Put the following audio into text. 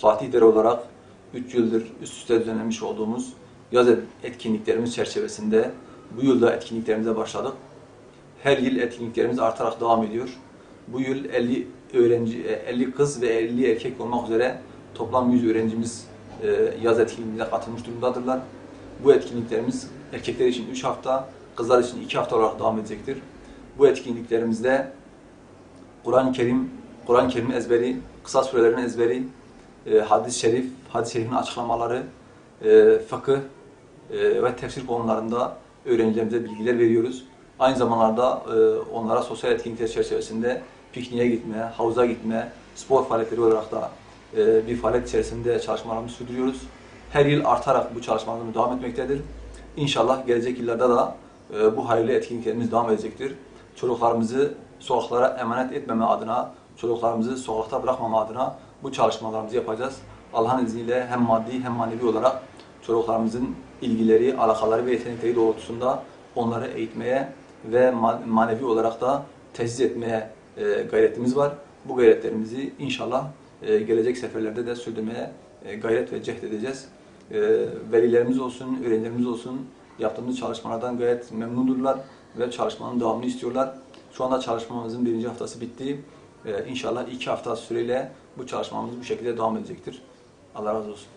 Fatih Dere olarak 3 yıldır üst üste düzenlemiş olduğumuz yaz etkinliklerimiz çerçevesinde bu yılda etkinliklerimize başladık. Her yıl etkinliklerimiz artarak devam ediyor. Bu yıl 50 öğrenci, e, 50 kız ve 50 erkek olmak üzere toplam 100 öğrencimiz e, yaz etkinliğine katılmış durumdadırlar. Bu etkinliklerimiz erkekler için 3 hafta, kızlar için 2 hafta olarak devam edecektir. Bu etkinliklerimizde Kur'an-ı Kerim, Kur'an-ı Kerim ezberi, kısa surelerin ezberi, e, hadis-i şerif, hadis-i şerifin açıklamaları, e, fıkıh e, ve tefsir konularında öğrencilerimize bilgiler veriyoruz. Aynı zamanlarda e, onlara sosyal etkinlikler çerçevesinde pikniğe gitme, havuza gitme, spor faaliyetleri olarak da e, bir faaliyet içerisinde çalışmalarımızı sürdürüyoruz. Her yıl artarak bu çalışmalarımız devam etmektedir. İnşallah gelecek yıllarda da e, bu hayırlı etkinliklerimiz devam edecektir. Çocuklarımızı sokaklara emanet etmeme adına, çocuklarımızı sokakta bırakmama adına bu çalışmalarımızı yapacağız. Allah'ın izniyle hem maddi hem manevi olarak çocuklarımızın ilgileri, alakaları ve yetenekleri doğrultusunda onları eğitmeye ve ma- manevi olarak da tesis etmeye e, gayretimiz var. Bu gayretlerimizi inşallah e, gelecek seferlerde de sürdürmeye e, gayret ve cehd edeceğiz. Velilerimiz olsun, öğrencilerimiz olsun yaptığımız çalışmalardan gayet memnundurlar ve çalışmanın devamını istiyorlar. Şu anda çalışmamızın birinci haftası bitti. E, inşallah iki hafta süreyle bu çalışmamız bu şekilde devam edecektir. Allah razı olsun.